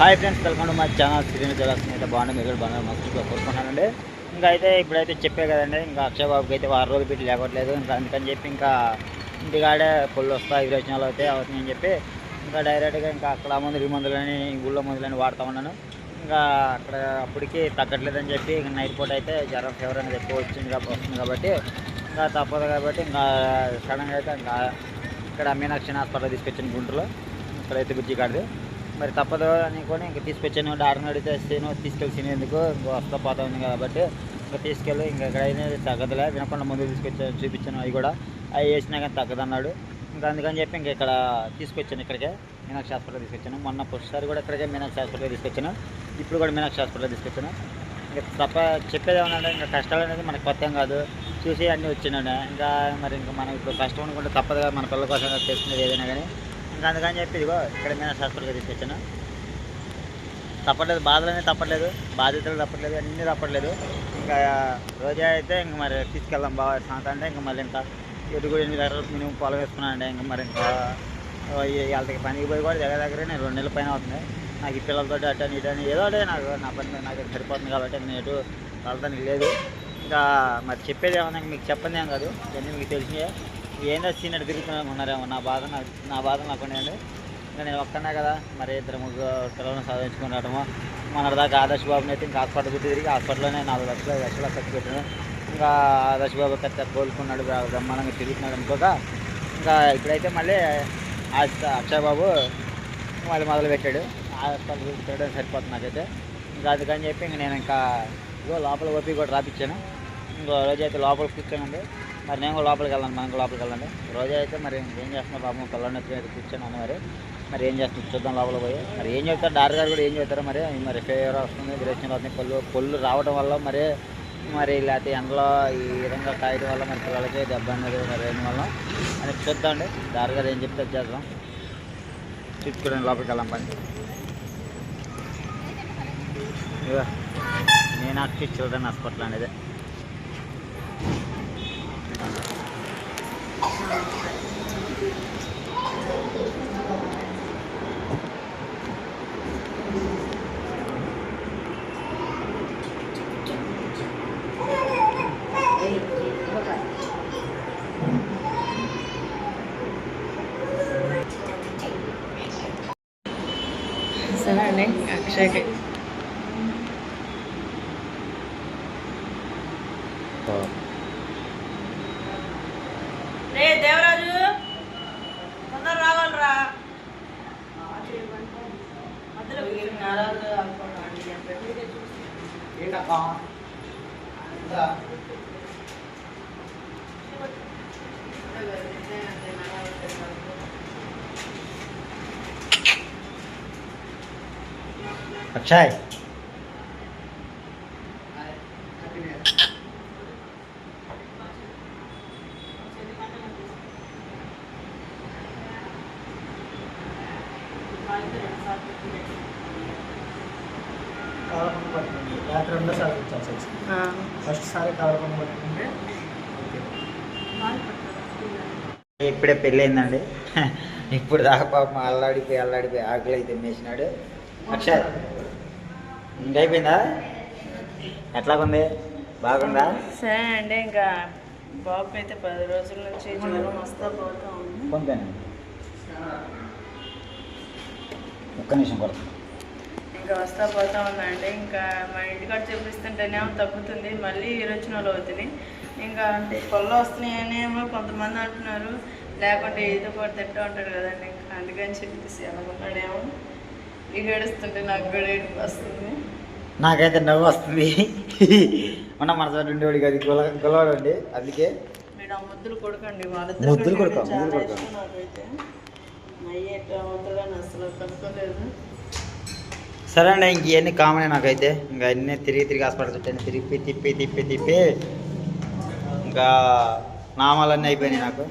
Hi friends welcome to మా channel. సిరీని జలాసం అయితే బాగుంది మీరు కూడా బాగా మస్తు కోరుకుంటున్నానండి. ఇంకా అయితే ఇప్పుడైతే చెప్పే కదండి ఇంకా అక్షయ్ బాబుకి అయితే వారం రోజులు పెట్టి లేకపోవట్లేదు ఇంకా అందుకని చెప్పి ఇంకా ఇంటికాడే పొల్లు వస్తాయి విరేచనాలు అవుతాయి అవుతాయి చెప్పి ఇంకా డైరెక్ట్గా ఇంకా అక్కడ మందులు ఈ మందులని ఊళ్ళో మందులని వాడుతూ ఉన్నాను. ఇంకా అక్కడ అప్పటికి తగ్గట్లేదని చెప్పి ఇంకా నైట్ పూట అయితే జ్వరం ఫీవర్ అనేది ఎక్కువ వచ్చింది కాబట్టి వస్తుంది కాబట్టి ఇంకా తప్పదు కాబట్టి ఇంకా సడన్గా అయితే ఇంకా ఇక్కడ మీనాక్షి హాస్పిటల్ తీసుకొచ్చిన గుంటూరులో. ఇక్కడైతే బుజ్జి కాడది. మరి తప్పదు అనుకొని ఇంకా తీసుకొచ్చాను. డాక్టర్ అడిగితే నేను తీసుకెళ్ళి ఎందుకు? ఇంకో వస్తా పోతా ఉంది కాబట్టి ఇంకా తీసుకెళ్ళి. ఇంకా ఎక్కడైనా తగ్గదులే వినకుండా ముందు తీసుకొచ్చాను చూపించాను అవి కూడా. అవి వేసినా కానీ తగ్గదన్నాడు. ఇంకా అందుకని చెప్పి ఇంకా ఇక్కడ తీసుకొచ్చాను ఇక్కడికే. మీనాక్షి హాస్పిటల్ తీసుకొచ్చాను. మొన్న ఒకసారి కూడా ఇక్కడికే మీనాక్షి హాస్పిటల్ తీసుకొచ్చాను. ఇప్పుడు కూడా మీనాక్షి హాస్పిటల్ తీసుకొచ్చాను. ఇంకా తప్ప చెప్పేది ఏమన్నా ఇంకా కష్టాలు అనేది మనకు కొత్త ఏం కాదు. చూసి అన్నీ వచ్చినాడు ఇంకా మరి ఇంకా మనం ఇప్పుడు కష్టం అనుకుంటే తప్పదుగా మన పిల్లల కోసం తెచ్చుకునేది ఏదైనా కానీ. ఇంకా అందుకని చెప్పి ఇదిగో ఇక్కడ మీద హాస్పిటల్కి తీసుకొచ్చాను. తప్పట్లేదు బాధలు అనేది తప్పట్లేదు బాధ్యతలు తప్పట్లేదు అన్నీ తప్పట్లేదు. ఇంకా రోజా అయితే ఇంక మరి తీసుకెళ్దాం బాగా సాంత అంటే ఇంకా మళ్ళీ ఇంకా ఎటు కూడా ఎనిమిది దగ్గర మినిమం పొలం వేసుకున్నాను అంటే ఇంకా మరి ఇంకా వాళ్ళకి పనికి పోయి కూడా దగ్గర దగ్గర నేను రెండు నెలల పైన అవుతుంది. నాకు ఈ పిల్లలతో అటు అని అని ఏదో నాకు నా పని నాకు సరిపోతుంది కాబట్టి నేను ఎటు వెళ్తానికి లేదు. ఇంకా మరి చెప్పేది ఏమన్నా మీకు చెప్పండి ఏం కాదు ఇవన్నీ మీకు తెలిసినాయే. ఏందో సీనియర్ తిరుగుతున్నాను ఉన్నారేమో నా బాధ నాకు నా బాధ నాకు ఉండేది ఇంకా నేను ఒక్కనే కదా మరి ఇద్దరు ముగ్గురు పిల్లలను సాధించుకుని రావడము మన దాకా ఆదర్శ్ బాబుని అయితే ఇంకా హాస్పిటల్ పెట్టి తిరిగి హాస్పిటల్లోనే నాలుగు లక్షలు ఐదు లక్షలు ఖర్చు పెట్టాను. ఇంకా ఆదర్శ్ బాబు కట్ట కోలుకున్నాడు బ్రహ్మాండంగా తిరుగుతున్నాడు అనుకోక ఇంకా ఇప్పుడైతే మళ్ళీ అక్షయ్ బాబు మళ్ళీ మొదలు పెట్టాడు. హాస్పిటల్ తిరగడం సరిపోతుంది నాకైతే. ఇంకా అందుకని చెప్పి ఇంక నేను ఇంకా ఇగో లోపల ఓపి కూడా రాపించాను ఇంకో రోజు అయితే లోపల కూర్చోనండి. మరి నేను కూడా లోపలికి వెళ్ళాను మనం కూడా లోపలికి వెళ్ళండి. రోజా అయితే మరి ఏం చేస్తున్నా పాపం పిల్లల్ని ఎత్తుకుని కూర్చొని అన్న మరి. మరి ఏం చేస్తున్నా చూద్దాం లోపల పోయి. మరి ఏం చెప్తారు? డార్ గారు కూడా ఏం చెప్తారో మరి? మరి ఫేవర్ వస్తుంది గ్రేషన్ వస్తుంది పళ్ళు పళ్ళు రావడం వల్ల మరి మరి లేకపోతే ఎండలో ఈ విధంగా కాయడం వల్ల మరి పిల్లలకి దెబ్బ అనేది మరి వేయడం వల్ల. అని చూద్దామండి డార్ గారు ఏం చెప్తే చేద్దాం. చూసుకోండి లోపలికి వెళ్ళాం పని. నేను మీనాక్షి చిల్డ్రన్ హాస్పిటల్ అనేది. సరే అండి అక్షయ్కి chỉ đặt con giờ Akshay. Thank you. కాలపం పట్టుకుంది రాత్రి రెండోసారి వచ్చాల్సి వచ్చింది ఫస్ట్ సారి కాలపం పట్టుకుంటే ఇప్పుడే పెళ్ళయిందండి ఇప్పుడు దాకా పాపం అల్లాడిపోయి అల్లాడిపోయి ఆకలి అయితే మేసినాడు అక్షయ్ ఇంకైపోయిందా? ఎట్లాగుంది? బాగుందా? సరే అండి ఇంకా బాబుకి అయితే పది రోజుల నుంచి జ్వరం వస్తా పోతా ఉంది. ఒక్క నిమిషం కొడుతుంది ఇంకా వస్తా పోతా ఉందండి. ఇంకా మా ఇంటికాడ చూపిస్తుంటేనేమో తగ్గుతుంది. మళ్ళీ ఈరోజునలో అవుతుంది. ఇంకా అంటే పొల్ల వస్తున్నాయని ఏమో కొంతమంది అంటున్నారు. లేకుంటే ఈత కూడా తింటూ ఉంటాడు కదండి. ఇంకా అందుకని చెప్పేసి అనుకున్నాడేమో ఇక ఏడుస్తుంటే నాకు కూడా ఏడుపు వస్తుంది. నాకైతే నవ్వు వస్తుంది. మన మనసు ఉండేవాడికి అది గుల గులవాడండి అందుకే ముద్దులు కొడకండి. వాళ్ళిద్దరు ముద్దులు కొడకా, ముద్దులు కొడకా. ఇష్టం నాకైతే. అయ్యే ఎట్లా అవుతుందని అసలు కనుక్కోలేదు సరే అండి ఇంక ఇవన్నీ కామనే నాకైతే. ఇంకా అన్నీ తిరిగి తిరిగి హాస్పిటల్ చుట్టాను తిరిగి తిప్పి తిప్పి తిప్పి ఇంకా నామాలన్నీ అయిపోయినాయి నాకు.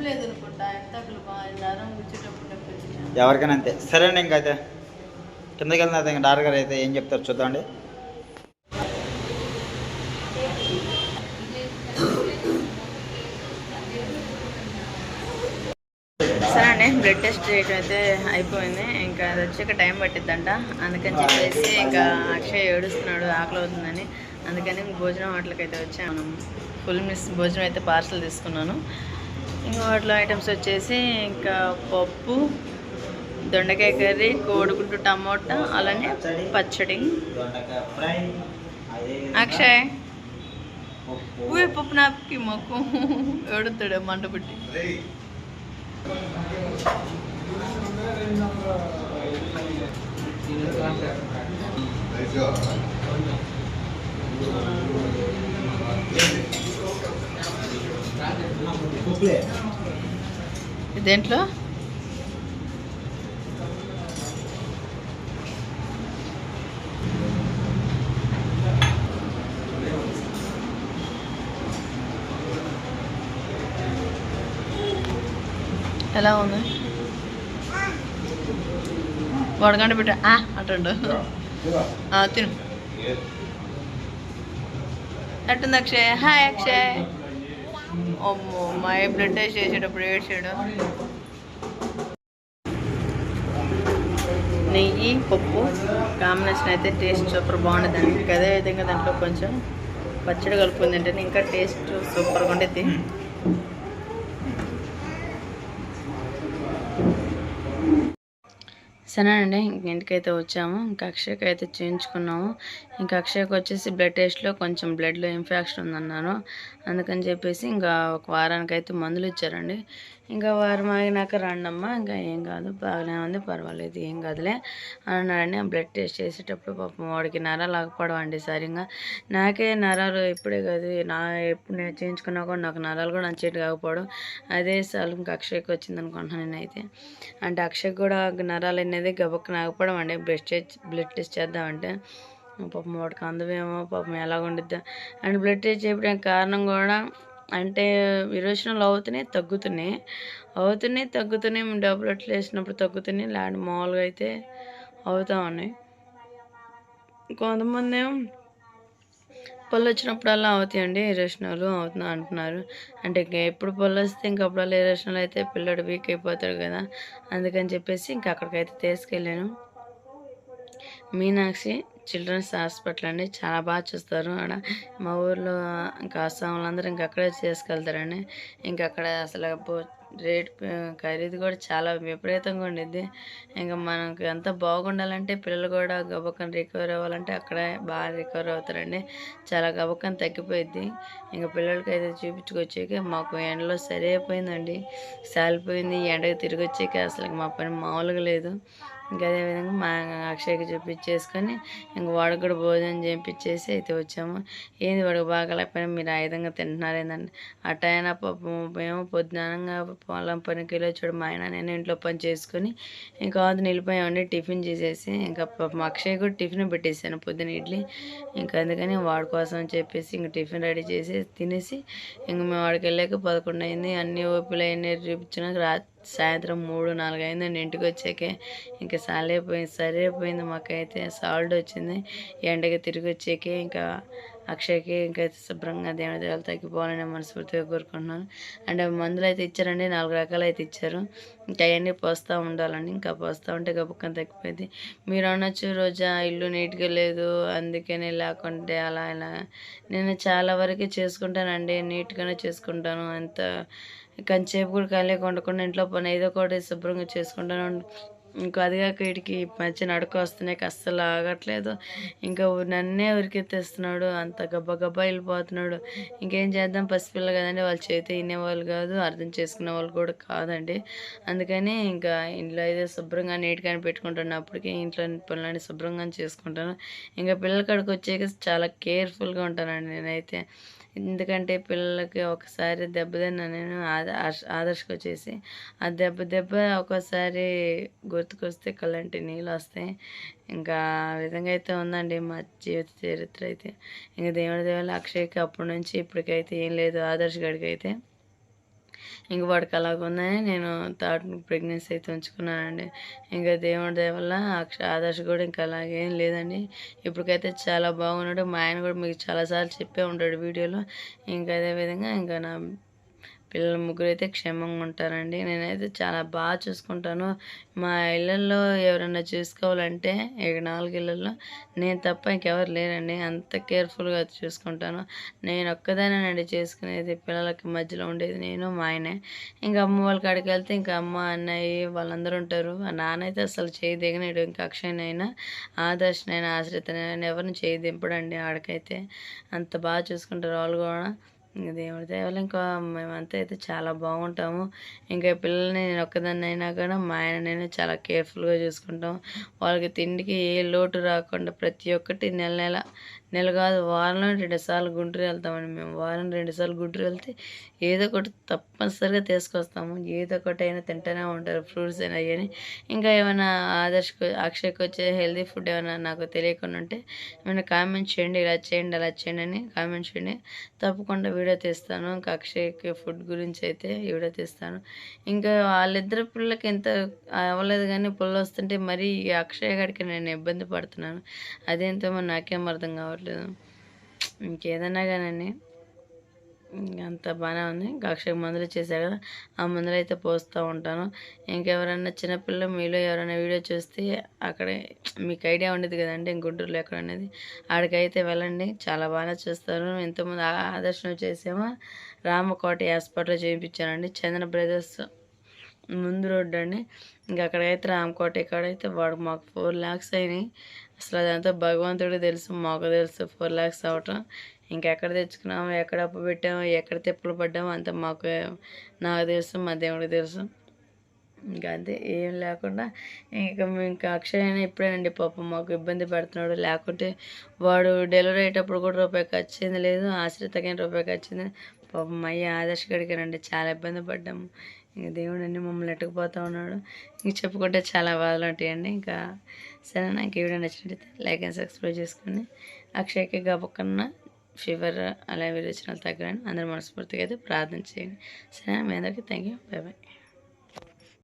ఎవరికైనా అంతే. సరే అండి ఇంకైతే కిందకి వెళ్ళిన ఇంకా డాక్టర్ గారు అయితే ఏం చెప్తారు చూద్దామండి సరే అండి బ్లడ్ టెస్ట్ చేయడం అయితే అయిపోయింది. ఇంకా అది వచ్చాక టైం పట్టిద్దంట. అందుకని చెప్పేసి ఇంకా అక్షయ్ ఏడుస్తున్నాడు ఆకలి అవుతుందని. అందుకని భోజనం వాటికి అయితే వచ్చాను. మనం ఫుల్ మిస్ భోజనం అయితే పార్సల్ తీసుకున్నాను. ఇంకా వాటిలో ఐటమ్స్ వచ్చేసి ఇంకా పప్పు దొండకాయ కర్రీ కోడిగుడ్డు టమోటా అలానే పచ్చడి. దొండకాయ ఫ్రై అదే అక్షయ్ ఊయ పప్పు నాపకి మాకు ఏడుతాడు మంట పెట్టి. దేంట్లో? ఎలా ఉంది? వడగంట పెట్టా. ఆ అంటుండు. ఆ, తిను. ఎట్టుంది అక్షయ్? హాయ్ అక్షయ్. అమ్మో మా బ్లడ్ టెస్ట్ చేసేటప్పుడు ఏడ్చాడు. నెయ్యి పప్పు కాంబినేషన్ అయితే టేస్ట్ సూపర్ బాగుంటుందండి ఇంకా అదే విధంగా దాంట్లో కొంచెం పచ్చడి కలుపుకుంది అంటే ఇంకా టేస్ట్ సూపర్గా ఉండేది సరేనండి ఇంక ఇంటికైతే వచ్చాము. ఇంకా అక్షయ్కి అయితే చేయించుకున్నాము. ఇంకా అక్షయ్కి వచ్చేసి బ్లడ్ టెస్ట్లో కొంచెం బ్లడ్లో ఇన్ఫెక్షన్ ఉందన్నారు అందుకని చెప్పేసి ఇంకా ఒక వారానికి అయితే మందులు ఇచ్చారండి. ఇంకా వారం ఆగినాక రండమ్మా ఇంకా ఏం కాదు. బాగానే ఉంది పర్వాలేదు ఏం కాదులే అని బ్లడ్ టెస్ట్ చేసేటప్పుడు పాపం వాడికి నరాలు ఆగపడవండి ఇంకా నాకే నరాలు ఇప్పుడే కాదు నా ఎప్పుడు నేను చేయించుకున్నా కూడా నాకు నరాలు కూడా అంచేటి కాకపోవడం అదే సార్ ఇంకా అక్షయ్కి వచ్చింది అనుకుంటున్నాను నేనైతే. అంటే అక్షయ్ కూడా నరాలు అనేది గబక్కన ఆగపడం అండి. బ్లడ్ టెస్ట్ బ్లడ్ టెస్ట్ చేద్దామంటే పాపం వాడికి అందమేమో పాపం ఎలాగ ఉండిద్దా అండ్ బ్లడ్ టెస్ట్ చేయడానికి కారణం కూడా అంటే విరోచనాలు అవుతున్నాయి తగ్గుతున్నాయి. అవుతున్నాయి తగ్గుతున్నాయి డబ్బులు అట్లా వేసినప్పుడు తగ్గుతున్నాయి ల్యాండ్ మామూలుగా అయితే అవుతా ఉన్నాయి. కొంతమంది ఏమో పళ్ళు వచ్చినప్పుడల్లా అవుతాయండి ఇరేషనాలు అవుతున్నా అంటున్నారు. అంటే ఎప్పుడు పళ్ళు వస్తే ఇంక అప్పుడల్లా ఇరేషనాలు అయితే పిల్లడు వీక్ అయిపోతాడు కదా. అందుకని చెప్పేసి ఇంకా అక్కడికైతే తీసుకెళ్ళాను. మీనాక్షి చిల్డ్రన్స్ హాస్పిటల్ అండి. చాలా బాగా చూస్తారు. ఆడ మా ఊర్లో ఇంకా అస్సాం వాళ్ళందరూ ఇంకా అక్కడే చేసుకెళ్తారండి. ఇంక అక్కడ అసలు రేట్ ఖరీదు కూడా చాలా విపరీతంగా ఉండిద్ది. ఇంకా మనకి ఎంత బాగుండాలంటే పిల్లలు కూడా గబక్కన రికవర్ అవ్వాలంటే అక్కడే బాగా రికవర్ అవుతారండి. చాలా గబక్కన తగ్గిపోయిద్ది. ఇంకా పిల్లలకి అయితే చూపించుకొచ్చాక మాకు ఎండలో సరి అయిపోయిందండి. సాలిపోయింది ఎండకు తిరిగి వచ్చాక అసలు మా పని మామూలుగా లేదు. ఇంకా అదేవిధంగా మా అక్షయ్కి చూపించేసుకొని ఇంక వాడికి కూడా భోజనం చేయించేసి అయితే వచ్చాము. ఏంది వాడికి బాగాలేకపోయినా మీరు ఆ విధంగా తింటున్నారు ఏంటండి అట్టయినా పాపం మేము పొద్దునంగా పొలం పనికి వెళ్ళి చూడు మా ఆయన నేను ఇంట్లో పని చేసుకొని ఇంకా అది నిలిపోయామండి టిఫిన్ చేసేసి. ఇంకా పాపం అక్షయ్ కూడా టిఫిన్ పెట్టేసాను పొద్దున ఇడ్లీ. ఇంకా అందుకని వాడి కోసం చెప్పేసి ఇంక టిఫిన్ రెడీ చేసి తినేసి ఇంక మేము వాడికి వెళ్ళాక పదకొండు అయింది. అన్ని ఓపిలు అన్నీ చూపించినాక రాత్రి సాయంత్రం మూడు నాలుగు అయిందండి ఇంటికి వచ్చాకే. ఇంకా సాలైపోయింది సరైపోయింది మాకైతే సాల్ట్ వచ్చింది. ఎండగా తిరిగి వచ్చాకే ఇంకా అక్షయ్కి ఇంకా శుభ్రంగా దేవుని దేవాలు తగ్గిపోవాలని మనస్ఫూర్తిగా కోరుకుంటున్నాను. అండ్ మందులు అయితే ఇచ్చారండి. నాలుగు రకాలు అయితే ఇచ్చారు. ఇంకా అవన్నీ పోస్తూ ఉండాలండి. ఇంకా పోస్తూ ఉంటే గబుక్కని తగ్గిపోయింది. మీరు అనొచ్చు రోజా ఇల్లు నీట్గా లేదు అందుకని లేకుంటే అలా ఇలా. నేను చాలా వరకు చేసుకుంటానండి. నీట్గానే చేసుకుంటాను. ఎంత కొంచెంసేపు కూడా ఖాళీ కొండకుండా ఇంట్లో పని ఏదో ఒకటి శుభ్రంగా చేసుకుంటాను ఇంకా అదిగాక వీడికి ఈ మధ్య నడక వస్తున్నాయి అస్సలు ఆగట్లేదు. ఇంకా నన్నే ఉరికెత్తేస్తున్నాడు అంత గబ్బా గబ్బా వెళ్ళిపోతున్నాడు. ఇంకేం చేద్దాం పసిపిల్ల కదండి వాళ్ళు చేతి వినేవాళ్ళు కాదు అర్థం చేసుకునే వాళ్ళు కూడా కాదండి. అందుకని ఇంకా ఇంట్లో అయితే శుభ్రంగా నీట్గా పెట్టుకుంటున్నప్పటికీ ఇంట్లో పనులన్నీ శుభ్రంగా చేసుకుంటాను. ఇంకా పిల్లల కాడికి వచ్చాక చాలా కేర్ఫుల్గా ఉంటానండి నేనైతే. ఎందుకంటే పిల్లలకి ఒకసారి దెబ్బ నేను ఆదర్శకు వచ్చేసి ఆ దెబ్బ దెబ్బ ఒక్కోసారి గుర్తుకొస్తే కళ్ళంటి నీళ్ళు వస్తాయి ఇంకా ఆ విధంగా అయితే ఉందండి మా జీవిత చరిత్ర అయితే. ఇంకా దేవుడి దేవుళ్ళ అక్షయ్కి అప్పటి నుంచి ఇప్పటికైతే ఏం లేదు. ఆదర్శ గడికి అయితే ఇంక వాడికి అలాగ ఉందని నేను థర్డ్ ప్రెగ్నెన్సీ అయితే ఉంచుకున్నానండి. ఇంకా దేవుడి దయ వల్ల అక్ష ఆదర్శ కూడా ఇంకా అలాగేం లేదండి. ఇప్పటికైతే చాలా బాగున్నాడు. మా ఆయన కూడా మీకు చాలాసార్లు చెప్పే ఉంటాడు వీడియోలో. ఇంకా అదే విధంగా ఇంకా నా పిల్లలు ముగ్గురు అయితే క్షేమంగా ఉంటారండి. నేనైతే చాలా బాగా చూసుకుంటాను. మా ఇళ్ళల్లో ఎవరైనా చూసుకోవాలంటే ఇక నాలుగు ఇళ్ళల్లో నేను తప్ప ఇంకెవరు లేరండి. అంత కేర్ఫుల్గా చూసుకుంటాను. నేను ఒక్కదానేనండి చేసుకునేది. పిల్లలకి మధ్యలో ఉండేది నేను మా ఆయనే. ఇంకా అమ్మ వాళ్ళ కాడికి వెళ్తే ఇంకా అమ్మ అన్నయ్య వాళ్ళందరూ ఉంటారు. ఆ అసలు చేయి దిగనేడు ఇంకా అక్షయనైనా ఆదర్శనైనా ఆశ్రితనైనా ఎవరిని చేయి దింపడండి ఆడికైతే. అంత బాగా చూసుకుంటారు వాళ్ళు కూడా. దేవుడి దేవుళ్ళు ఇంకా మేమంతా అయితే చాలా బాగుంటాము. ఇంకా పిల్లల్ని నేను ఒక్కదాన్ని అయినా కూడా మా ఆయన నేను చాలా కేర్ఫుల్గా చూసుకుంటాం. వాళ్ళకి తిండికి ఏ లోటు రాకుండా ప్రతి ఒక్కటి నెల నెల నెల కాదు వారంలో రెండుసార్లు గుంటూరు వెళ్తామండి మేము. వారం రెండుసార్లు గుంటూరు వెళ్తే ఏదో ఒకటి తప్పనిసరిగా తీసుకొస్తాము. ఏదో ఒకటి అయినా తింటూనే ఉంటారు ఫ్రూట్స్ అయినా కానీ. ఇంకా ఏమైనా ఆదర్శకు అక్షయ్కి వచ్చే హెల్తీ ఫుడ్ ఏమైనా నాకు తెలియకుండా ఉంటే ఏమైనా కామెంట్ చేయండి. ఇలా చేయండి అలా చేయండి అని కామెంట్ చేయండి. తప్పకుండా వీడియో తీస్తాను. ఇంకా అక్షయ్కి ఫుడ్ గురించి అయితే వీడియో తీస్తాను. ఇంకా వాళ్ళిద్దరు పిల్లలకి ఎంత అవ్వలేదు కానీ పుల్ల వస్తుంటే మరీ ఈ అక్షయ్ గడికి నేను ఇబ్బంది పడుతున్నాను. అదేంతో నాకేం అర్థం కావట్లేదు. ఇంకేదన్నా కానీ అంత బాగానే ఉంది. ఇంకా మందులు చేశారు కదా ఆ మందులు అయితే పోస్తూ ఉంటాను. ఇంకెవరైనా చిన్నపిల్లలు మీలో ఎవరైనా వీడియో చూస్తే అక్కడే మీకు ఐడియా ఉండేది కదండి గుంటూరులో ఎక్కడ అనేది. ఆడికైతే వెళ్ళండి. చాలా బాగా చూస్తారు. ఎంతోమంది ఆదర్శనం చేసేమో రామకోట హాస్పిటల్లో చేయించానండి చందన బ్రదర్స్ ముందు రోడ్డు అండి. ఇంకా అక్కడైతే రామకోట ఇక్కడైతే వాడు మాకు ఫోర్ ల్యాక్స్ అయినాయి. అసలు అదంతా భగవంతుడికి తెలుసు మాకు తెలుసు ఫోర్ ల్యాక్స్ అవటం ఇంకెక్కడ తెచ్చుకున్నాము ఎక్కడ అప్పు పెట్టాము ఎక్కడ తిప్పలు పడ్డాము అంత మాకు నాకు తెలుసు మా దేవుడికి తెలుసు. ఇంకా అంతే ఏం లేకుండా ఇంకా ఇంకా అక్షయ్ అయినా ఇప్పుడేనండి పాపం మాకు ఇబ్బంది పెడుతున్నాడు. లేకుంటే వాడు డెలివరీ అయ్యేటప్పుడు కూడా రూపాయి ఖర్చింది లేదు ఆశ్రితకైన రూపాయి ఖర్చింది పాపం అయ్యి ఆదర్శ గడిగానండి చాలా ఇబ్బంది పడ్డాము. ఇంక దేవుడు అన్ని మమ్మల్ని ఎట్టుకుపోతూ ఉన్నాడు. ఇంక చెప్పుకుంటే చాలా బాధలు ఉంటాయండి. ఇంకా సరే నాకు ఈ వీడియో నచ్చినట్లయితే లైక్ అండ్ సబ్స్క్రైబ్ చేసుకుని అక్షయ్కి గబక్కన్న ఫీవర్ అలా విరోచనాలు తగ్గరని అందరూ మనస్ఫూర్తిగా అయితే ప్రార్థన చేయండి. సరే మీ అందరికీ థ్యాంక్ యూ బై. బాయ్